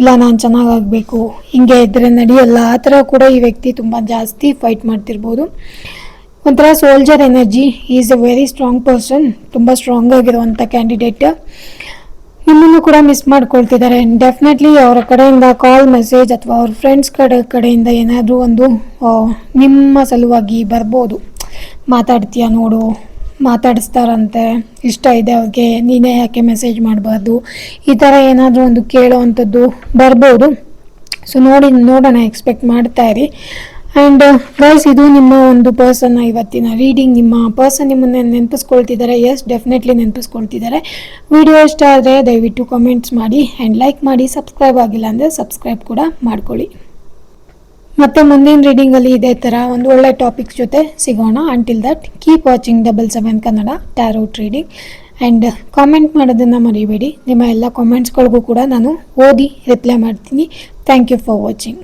ಇಲ್ಲ, ನಾನು ಚೆನ್ನಾಗಾಗಬೇಕು. ಹಿಂಗೆ ಇದ್ದರೆ ನಡೆಯಲ್ಲ. ಆ ಥರ ಕೂಡ ಈ ವ್ಯಕ್ತಿ ತುಂಬ ಜಾಸ್ತಿ ಫೈಟ್ ಮಾಡ್ತಿರ್ಬೋದು. ಒಂಥರ soldier energy is a very strong person ತುಂಬ ಸ್ಟ್ರಾಂಗ್ ಆಗಿರುವಂಥ ಕ್ಯಾಂಡಿಡೇಟ್ ನಿಮ್ಮನ್ನು ಕೂಡ ಮಿಸ್ ಮಾಡ್ಕೊಳ್ತಿದ್ದಾರೆ. ಡೆಫಿನೆಟ್ಲಿ ಅವರ ಕಡೆಯಿಂದ ಕಾಲ್ ಮೆಸೇಜ್ ಅಥವಾ ಅವ್ರ ಫ್ರೆಂಡ್ಸ್ ಕಡೆ, ಕಡೆಯಿಂದ ಏನಾದರೂ ಒಂದು ನಿಮ್ಮ ಸಲುವಾಗಿ ಬರ್ಬೋದು. ಮಾತಾಡ್ತೀಯ ನೋಡು, ಮಾತಾಡಿಸ್ತಾರಂತೆ, ಇಷ್ಟ ಇದೆ ಅವ್ರಿಗೆ, ನೀನೇ ಯಾಕೆ ಮೆಸೇಜ್ ಮಾಡಬಾರ್ದು? ಈ ಥರ ಏನಾದರೂ ಒಂದು ಕೇಳೋ ಅಂಥದ್ದು ಬರ್ಬೋದು. ಸೊ ನೋಡಿ, ನೋಡೋಣ ಎಕ್ಸ್ಪೆಕ್ಟ್ ಮಾಡ್ತಾ ಇರಿ. ಆ್ಯಂಡ್ ಗೈಸ್ ಇದು ನಿಮ್ಮ ಒಂದು ಪರ್ಸನ್ ಇವತ್ತಿನ ರೀಡಿಂಗ್ ನಿಮ್ಮ ಪರ್ಸನ್ ನಿಮ್ಮನ್ನ ನೆನಪಿಸ್ಕೊಳ್ತಿದ್ದಾರೆ. ಎಸ್ ಡೆಫಿನೆಟ್ಲಿ ನೆನಪಿಸ್ಕೊಳ್ತಿದ್ದಾರೆ. ವಿಡಿಯೋ ಇಷ್ಟ ಆದರೆ ದಯವಿಟ್ಟು ಕಮೆಂಟ್ಸ್ ಮಾಡಿ ಆ್ಯಂಡ್ ಲೈಕ್ ಮಾಡಿ. ಸಬ್ಸ್ಕ್ರೈಬ್ ಆಗಿಲ್ಲ ಅಂದರೆ ಸಬ್ಸ್ಕ್ರೈಬ್ ಕೂಡ ಮಾಡ್ಕೊಳ್ಳಿ. ಮತ್ತೆ ಮುಂದಿನ ರೀಡಿಂಗಲ್ಲಿ ಇದೇ ಥರ ಒಂದು ಒಳ್ಳೆ ಟಾಪಿಕ್ಸ್ ಜೊತೆ ಸಿಗೋಣ. Until that keep watching double seven Kannada tarot reading and comment ಮಾಡೋದನ್ನು ಮರಿಬೇಡಿ. ನಿಮ್ಮ ಎಲ್ಲ ಕಾಮೆಂಟ್ಸ್ಗಳಿಗೂ ಕೂಡ ನಾನು ಓದಿ ರಿಪ್ಲೈ ಮಾಡ್ತೀನಿ. Thank you for watching